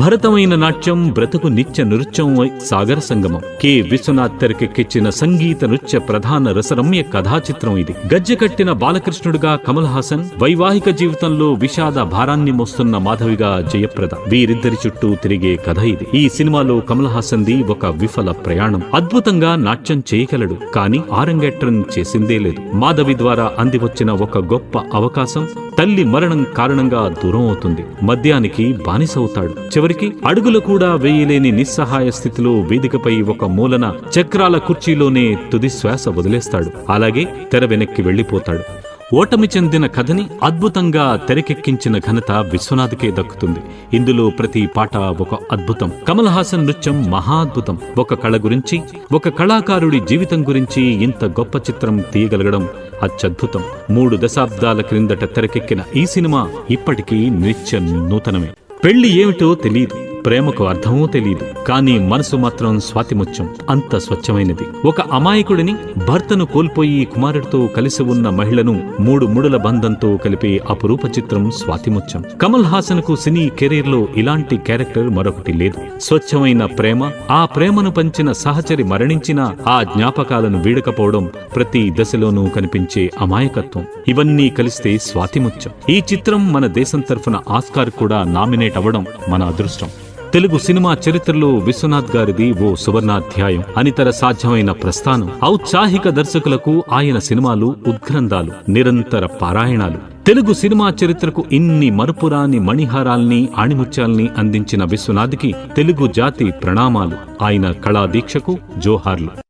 భరతమైన నాట్యం బ్రతుకు నిత్య నృత్యం సాగర సంగమం. కె. విశ్వనాథ్ తెరకెక్కించిన సంగీత నృత్య ప్రధాన రసరమ్య కథా చిత్రం ఇది. గజ్జె కట్టిన బాలకృష్ణుడుగా కమల్ హాసన్ వైవాహిక జీవితంలో విషాద భారాన్ని మోస్తున్న మాధవిగా జయప్రద. వీరిద్దరి చుట్టూ తిరిగే కథ ఇది. ఈ సినిమాలో కమల్ హాసన్ ది ఒక విఫల ప్రయాణం. అద్భుతంగా నాట్యం చేయగలడు కానీ ఆరంగేట్రం చేసిందే లేదు. మాధవి ద్వారా అందివచ్చిన ఒక గొప్ప అవకాశం తల్లి మరణం కారణంగా దూరం అవుతుంది. మద్యానికి బానిసవుతాడు. చివరికి అడుగులు కూడా వేయలేని నిస్సహాయ స్థితిలో వేదికపై ఒక మూలన చక్రాల కుర్చీలోనే తుది శ్వాస వదిలేస్తాడు. అలాగే తెర వెనక్కి వెళ్ళిపోతాడు ఓటమి చెందిన కథని అద్భుతంగా తెరకెక్కించిన ఘనత విశ్వనాథ్కే దక్కుతుంది. ఇందులో ప్రతి పాట ఒక అద్భుతం. కమల్ హాసన్ నృత్యం మహా అద్భుతం ఒక కళ గురించి ఒక కళాకారుడి జీవితం గురించి ఇంత గొప్ప చిత్రం తీయగలగడం అత్యద్భుతం. మూడు దశాబ్దాల క్రిందట తెరకెక్కిన ఈ సినిమా ఇప్పటికీ నిత్య నూతనమే. పెళ్ళి ఏమిటో తెలియదు ప్రేమకు అర్థమూ తెలియదు కానీ మనసు మాత్రం స్వాతిముత్యం అంత స్వచ్ఛమైనది. ఒక అమాయకుడిని భర్తను కోల్పోయి కుమారుడితో కలిసి ఉన్న మహిళను మూడు ముడుల బంధంతో కలిపే అపురూప చిత్రం స్వాతిముత్యం. కమల్ హాసన్కు సినీ కెరీర్లో ఇలాంటి క్యారెక్టర్ మరొకటి లేదు. స్వచ్ఛమైన ప్రేమ ఆ ప్రేమను పంచిన సహచరి మరణించిన ఆ జ్ఞాపకాలను వీడకపోవడం ప్రతి దశలోనూ కనిపించే అమాయకత్వం. ఇవన్నీ కలిస్తే స్వాతిముత్యం. ఈ చిత్రం మన దేశం తరఫున ఆస్కార్ కూడా నామినేట్ అవ్వడం మన అదృష్టం. తెలుగు సినిమా చరిత్రలో విశ్వనాథ్ గారిది ఓ సువర్ణాధ్యాయం అనితర సాధ్యమైన ప్రస్థానం ఔత్సాహిక దర్శకులకు ఆయన సినిమాలు ఉద్గ్రంథాలు నిరంతర పారాయణాలు. తెలుగు సినిమా చరిత్రకు ఇన్ని మరుపురాని మణిహారాల్ని ఆణిముత్యాల్ని అందించిన విశ్వనాథ్కి తెలుగు జాతి ప్రణామాలు. ఆయన కళా దీక్షకు జోహార్లు.